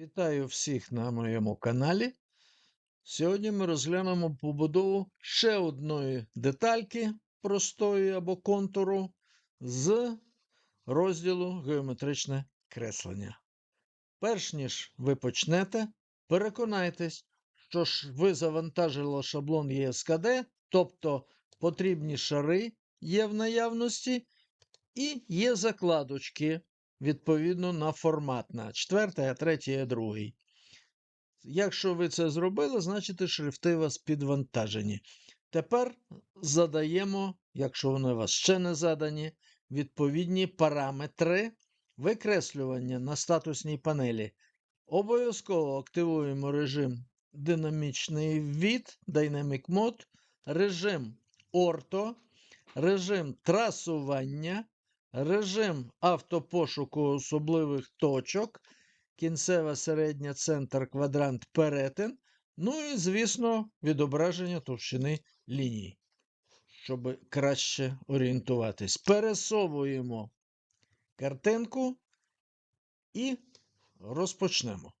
Вітаю всіх на моєму каналі. Сьогодні ми розглянемо побудову ще одної детальки простої або контуру з розділу геометричне креслення. Перш ніж ви почнете, переконайтесь, що ж ви завантажили шаблон ЄСКД, тобто потрібні шари є в наявності, і є закладочки відповідно на формат на 4, а 3, а 2. Якщо ви це зробили, значить шрифти у вас підвантажені. Тепер задаємо, якщо вони у вас ще не задані, відповідні параметри викреслювання на статусній панелі. Обов'язково активуємо режим динамічний від, Dynamic Mode, режим орто, режим трасування, режим автопошуку особливих точок, кінцева середня центр квадрант перетин. Ну і, звісно, відображення товщини ліній, щоб краще орієнтуватись. Пересовуємо картинку і розпочнемо.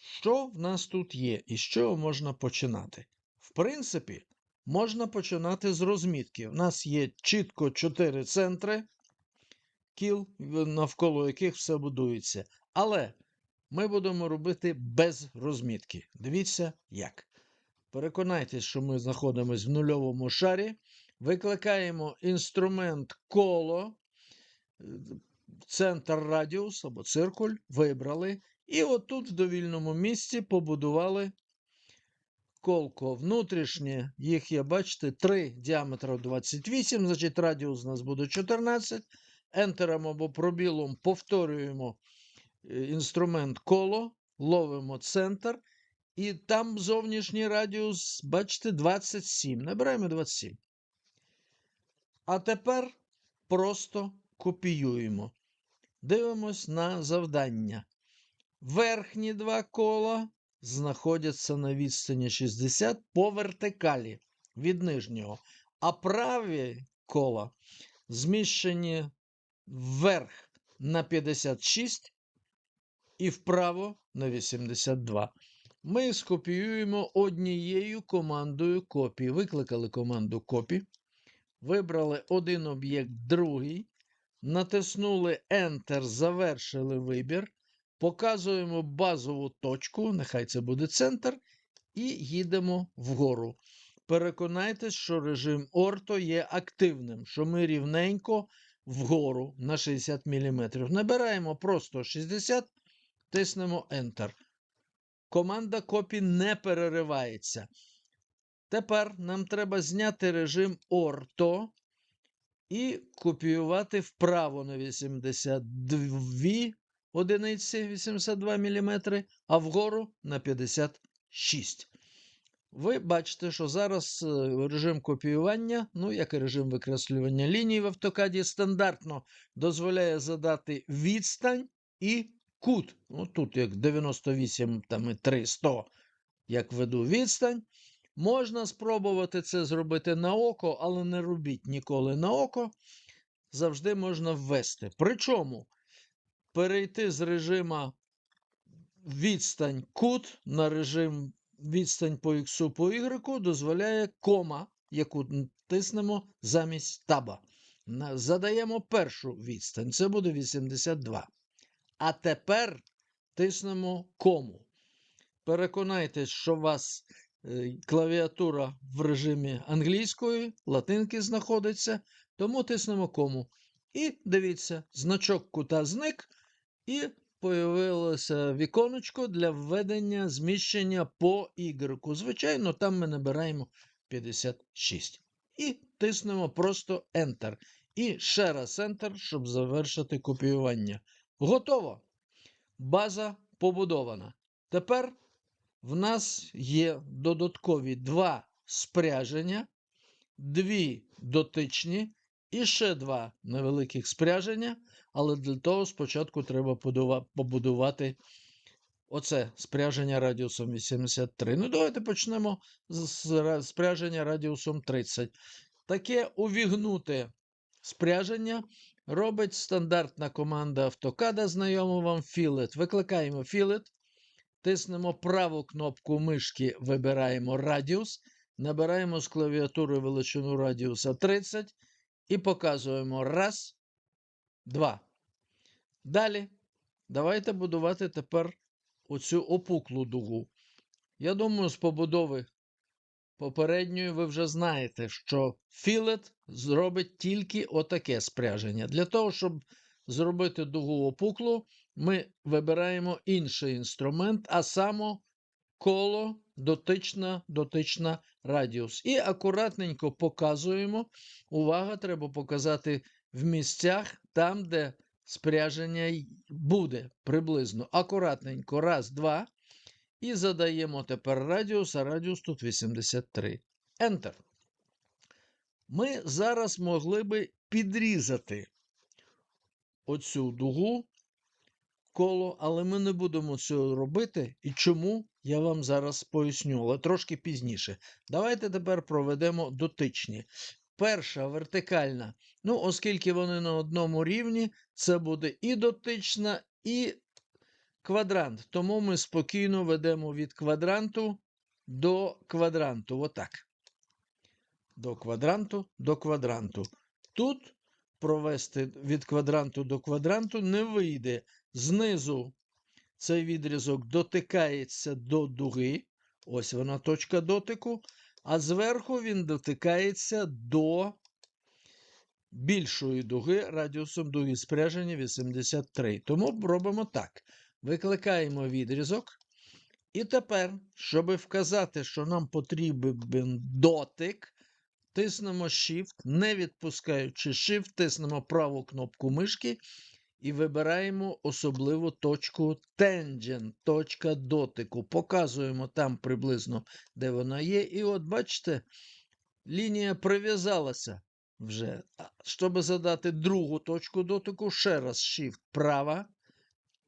Що в нас тут є і з чого можна починати? В принципі, можна починати з розмітки. У нас є чітко 4 центри кіл, навколо яких все будується. Але ми будемо робити без розмітки. Дивіться, як. Переконайтесь, що ми знаходимося в нульовому шарі. Викликаємо інструмент коло, центр радіус або циркуль, вибрали. І отут в довільному місці побудували колко. Внутрішнє їх є, бачите, 3 діаметром 28, значить радіус у нас буде 14. Ентером або пробілом повторюємо е, інструмент коло, ловимо центр. І там зовнішній радіус, бачите, 27. Набираємо 27. А тепер просто копіюємо. Дивимось на завдання. Верхні два кола знаходяться на відстані 60 по вертикалі від нижнього. А праві кола зміщені вверх на 56 і вправо на 82. Ми скопіюємо однією командою копії. Викликали команду копі, вибрали один об'єкт, другий, натиснули Enter, завершили вибір. Показуємо базову точку, нехай це буде центр, і їдемо вгору. Переконайтесь, що режим орто є активним, що ми рівненько вгору на 60 мм. Набираємо просто 60, тиснемо Enter. Команда копі не переривається. Тепер нам треба зняти режим орто і копіювати вправо на 82 одиниці 82 мм, а вгору на 56. Ви бачите, що зараз е, режим копіювання, ну, як і режим викреслювання ліній в автокаді, стандартно дозволяє задати відстань і кут. Ну, Тут як 98 там, і 3, 100, як веду відстань. Можна спробувати це зробити на око, але не робіть ніколи на око. Завжди можна ввести. Причому перейти з режима відстань кут на режим відстань по X по Y дозволяє кома, яку тиснемо замість таба. Задаємо першу відстань, це буде 82. А тепер тиснемо кому. Переконайтесь, що у вас е, клавіатура в режимі англійської, латинки знаходиться, тому тиснемо кому. І дивіться, значок кута зник, і появилося віконечко для введення зміщення по Y. Звичайно, там ми набираємо 56. І тиснемо просто Enter. І ще раз Enter, щоб завершити копіювання. Готово. База побудована. Тепер в нас є додаткові два спряження, дві дотичні і ще два невеликих спряження. Але для того спочатку треба побудувати оце спряження радіусом 83. Ну, давайте почнемо з спряження радіусом 30. Таке увігнуте спряження робить стандартна команда автокада, знайома вам філет. Викликаємо філет, тиснемо праву кнопку мишки, вибираємо радіус, набираємо з клавіатури величину радіуса 30 і показуємо раз, два. Далі давайте будувати тепер оцю опуклу дугу. Я думаю, з побудови попередньої ви вже знаєте, що філет зробить тільки отаке спряження. Для того, щоб зробити дугу опуклу, ми вибираємо інший інструмент, а саме коло дотична, дотична радіус. І акуратненько показуємо. Увага, треба показати в місцях, там, де спряження буде приблизно. Акуратненько. Раз, два. І задаємо тепер радіус, а радіус тут 83. Enter. Ми зараз могли би підрізати оцю дугу коло, але ми не будемо цього робити. І чому я вам зараз поясню, але трошки пізніше. Давайте тепер проведемо дотичні. Перша вертикальна. Ну, оскільки вони на одному рівні, це буде і дотична, і квадрант. Тому ми спокійно ведемо від квадранту до квадранту. Отак. До квадранту до квадранту. Тут провести від квадранту до квадранту не вийде. Знизу цей відрізок дотикається до дуги. Ось вона точка дотику. А зверху він дотикається до більшої дуги радіусом дуги спряження 83. Тому робимо так. Викликаємо відрізок. І тепер, щоб вказати, що нам потрібен дотик, тиснемо Shift, не відпускаючи Shift, тиснемо праву кнопку мишки і вибираємо особливу точку Tangent, точка дотику. Показуємо там приблизно, де вона є. І от бачите, лінія прив'язалася вже. Щоб задати другу точку дотику, ще раз Shift права,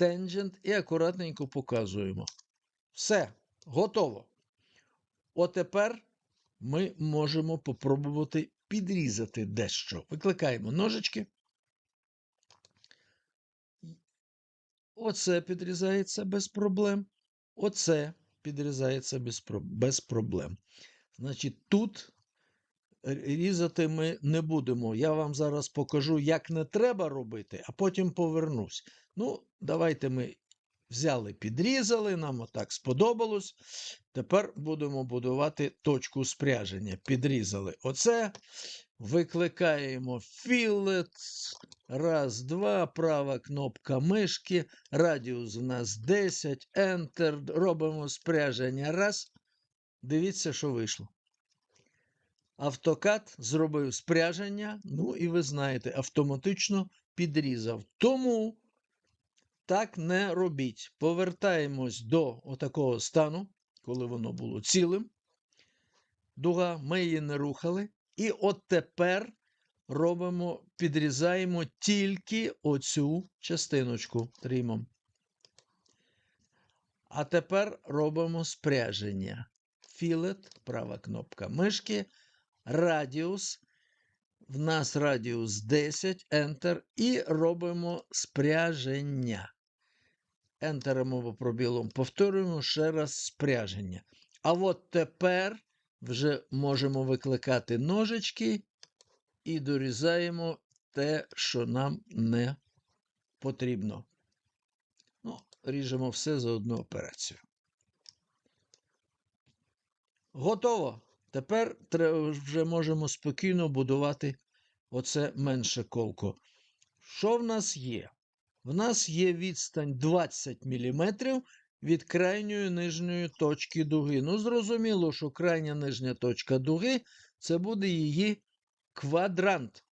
Tangent і акуратненько показуємо. Все, готово. Отепер ми можемо попробувати підрізати дещо. Викликаємо ножички. Оце підрізається без проблем. Оце підрізається без, проблем. Значить, тут різати ми не будемо. Я вам зараз покажу, як не треба робити, а потім повернусь. Ну, давайте ми взяли, підрізали, нам отак сподобалось. Тепер будемо будувати точку спряження. Підрізали оце. Викликаємо філет. Раз, два, права кнопка мишки. Радіус у нас 10. Enter. Робимо спряження. Раз. Дивіться, що вийшло. Автокад зробив спряження. Ну, і ви знаєте, автоматично підрізав. Тому так не робіть. Повертаємось до отакого стану, коли воно було цілим. Дуга, ми її не рухали. І от тепер робимо, підрізаємо тільки оцю частиночку трімом. А тепер робимо спряження. Філет, права кнопка мишки, радіус. В нас радіус 10, Enter, і робимо спряження. Ентеримо по пробілом, повторюємо ще раз спряження. А от тепер вже можемо викликати ножички і дорізаємо те, що нам не потрібно. Ну, ріжемо все за одну операцію. Готово. Тепер вже можемо спокійно будувати оце менше колко. Що в нас є? В нас є відстань 20 мм від крайньої нижньої точки дуги. Ну, зрозуміло, що крайня нижня точка дуги це буде її квадрант.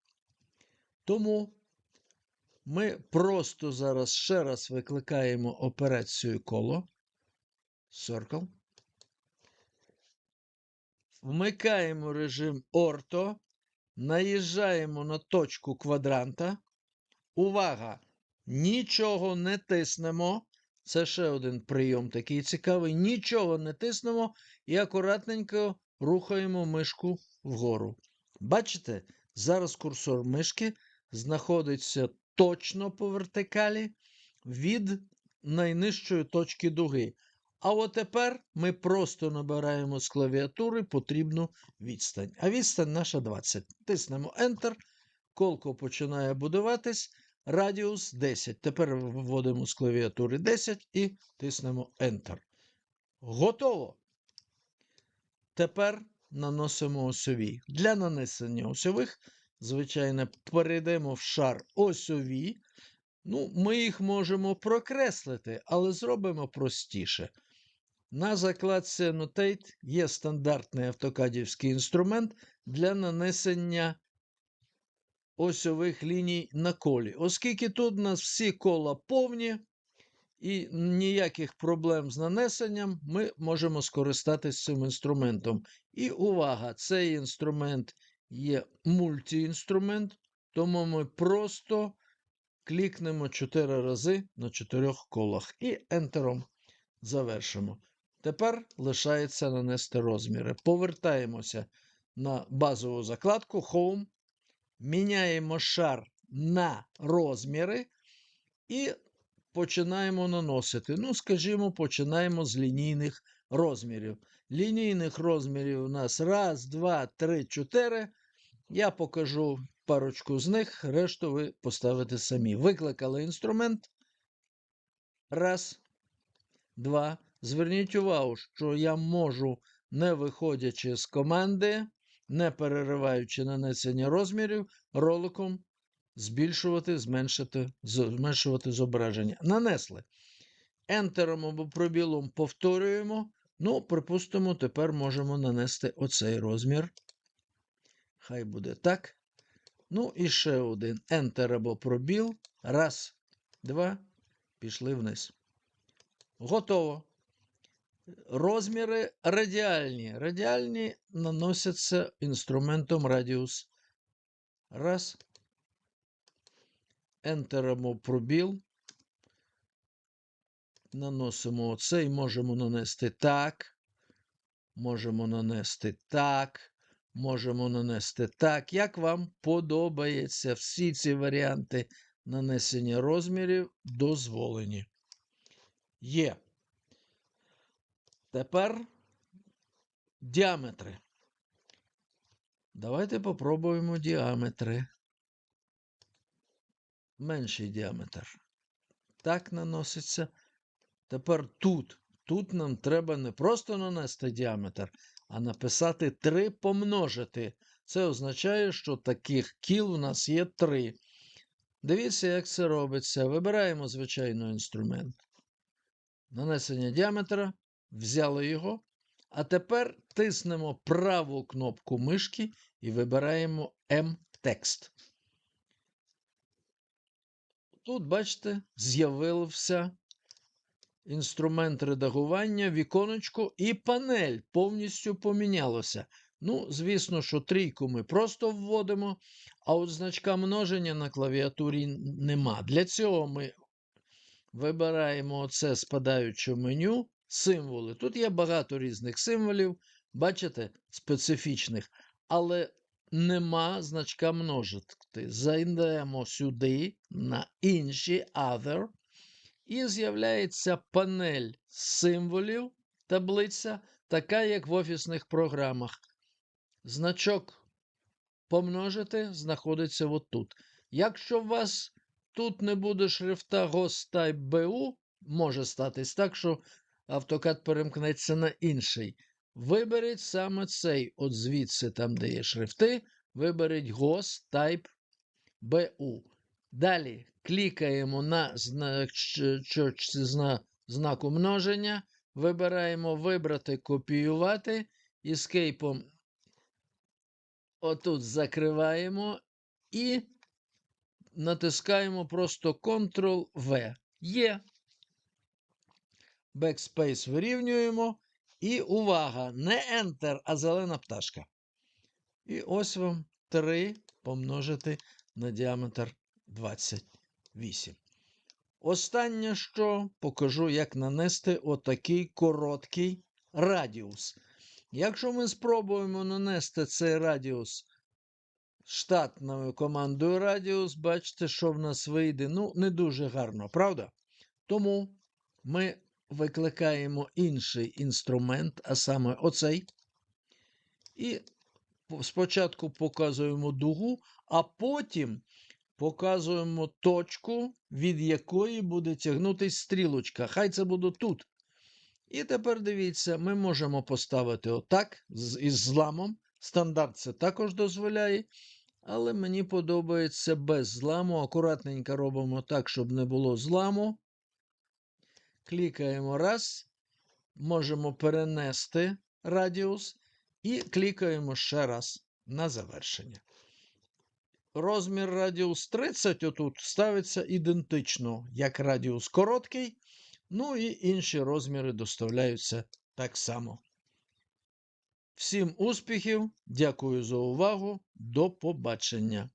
Тому ми просто зараз ще раз викликаємо операцію коло. Circle. Вмикаємо режим орто, наїжджаємо на точку квадранта. Увага! Нічого не тиснемо. Це ще один прийом такий цікавий. Нічого не тиснемо і акуратненько рухаємо мишку вгору. Бачите, зараз курсор мишки знаходиться точно по вертикалі від найнижчої точки дуги. А от тепер ми просто набираємо з клавіатури потрібну відстань. А відстань наша 20. Тиснемо Enter. Колко починає будуватись. Радіус 10. Тепер вводимо з клавіатури 10 і тиснемо Enter. Готово. Тепер наносимо осьові. Для нанесення осьових, звичайно, перейдемо в шар осьові. Ну, ми їх можемо прокреслити, але зробимо простіше. На закладці Annotate є стандартний автокадівський інструмент для нанесення осьових ліній на колі. Оскільки тут у нас всі кола повні і ніяких проблем з нанесенням, ми можемо скористатися цим інструментом. І увага! Цей інструмент є мультіінструмент, тому ми просто клікнемо 4 рази на 4 колах і ентером завершимо. Тепер лишається нанести розміри. Повертаємося на базову закладку Home, міняємо шар на розміри і починаємо наносити. Ну, скажімо, починаємо з лінійних розмірів. Лінійних розмірів у нас раз, два, три, чотири. Я покажу парочку з них, решту ви поставите самі. Викликали інструмент. Раз, два. Зверніть увагу, що я можу, не виходячи з команди, не перериваючи нанесення розмірів, роликом збільшувати, зменшити, зменшувати зображення. Нанесли. Ентером або пробілом повторюємо. Ну, припустимо, тепер можемо нанести оцей розмір. Хай буде так. Ну, і ще один. Enter або пробіл. Раз, два. Пішли вниз. Готово. Розміри радіальні. Радіальні наносяться інструментом радіус. Раз. Ентеримо пробіл. Наносимо оцей, можемо нанести так. Можемо нанести так. Можемо нанести так. Як вам подобається всі ці варіанти нанесення розмірів дозволені. Є. Тепер діаметри. Давайте попробуємо діаметри. Менший діаметр. Так наноситься. Тепер тут. Тут нам треба не просто нанести діаметр, а написати 3 помножити. Це означає, що таких кіл у нас є 3. Дивіться, як це робиться. Вибираємо звичайно інструмент. Нанесення діаметра. Взяли його. А тепер тиснемо праву кнопку мишки і вибираємо М-текст. Тут, бачите, з'явився інструмент редагування, віконечко і панель повністю помінялося. Ну, звісно, що трійку ми просто вводимо, а от значка множення на клавіатурі нема. Для цього ми вибираємо оце спадаюче меню, символи. Тут є багато різних символів, бачите, специфічних, але нема значка множити. Зайдемо сюди на інші other. І з'являється панель символів, таблиця, така, як в офісних програмах. Значок помножити знаходиться отут. Якщо у вас тут не буде шрифта Type BU, може статись так, що автокад перемкнеться на інший. Виберіть саме цей, от звідси, там, де є шрифти, виберіть Type BU. Далі клікаємо на знак умноження, вибираємо Вибрати копіювати. Ескейпом отут закриваємо і натискаємо просто Ctrl-V. Є. Backspace вирівнюємо. І увага! Не Enter, а зелена пташка. І ось вам 3 помножити на діаметр 28. Останнє, що покажу, як нанести отакий короткий радіус. Якщо ми спробуємо нанести цей радіус штатною командою радіус, бачите, що в нас вийде. Ну, не дуже гарно, правда? Тому ми викликаємо інший інструмент, а саме оцей. І спочатку показуємо дугу, а потім показуємо точку, від якої буде тягнутись стрілочка. Хай це буде тут. І тепер дивіться, ми можемо поставити отак із зламом. Стандарт це також дозволяє. Але мені подобається без зламу. Акуратненько робимо так, щоб не було зламу. Клікаємо раз. Можемо перенести радіус. І клікаємо ще раз на завершення. Розмір радіус 30 отут ставиться ідентично, як радіус короткий. Ну і інші розміри доставляються так само. Всім успіхів, дякую за увагу. До побачення!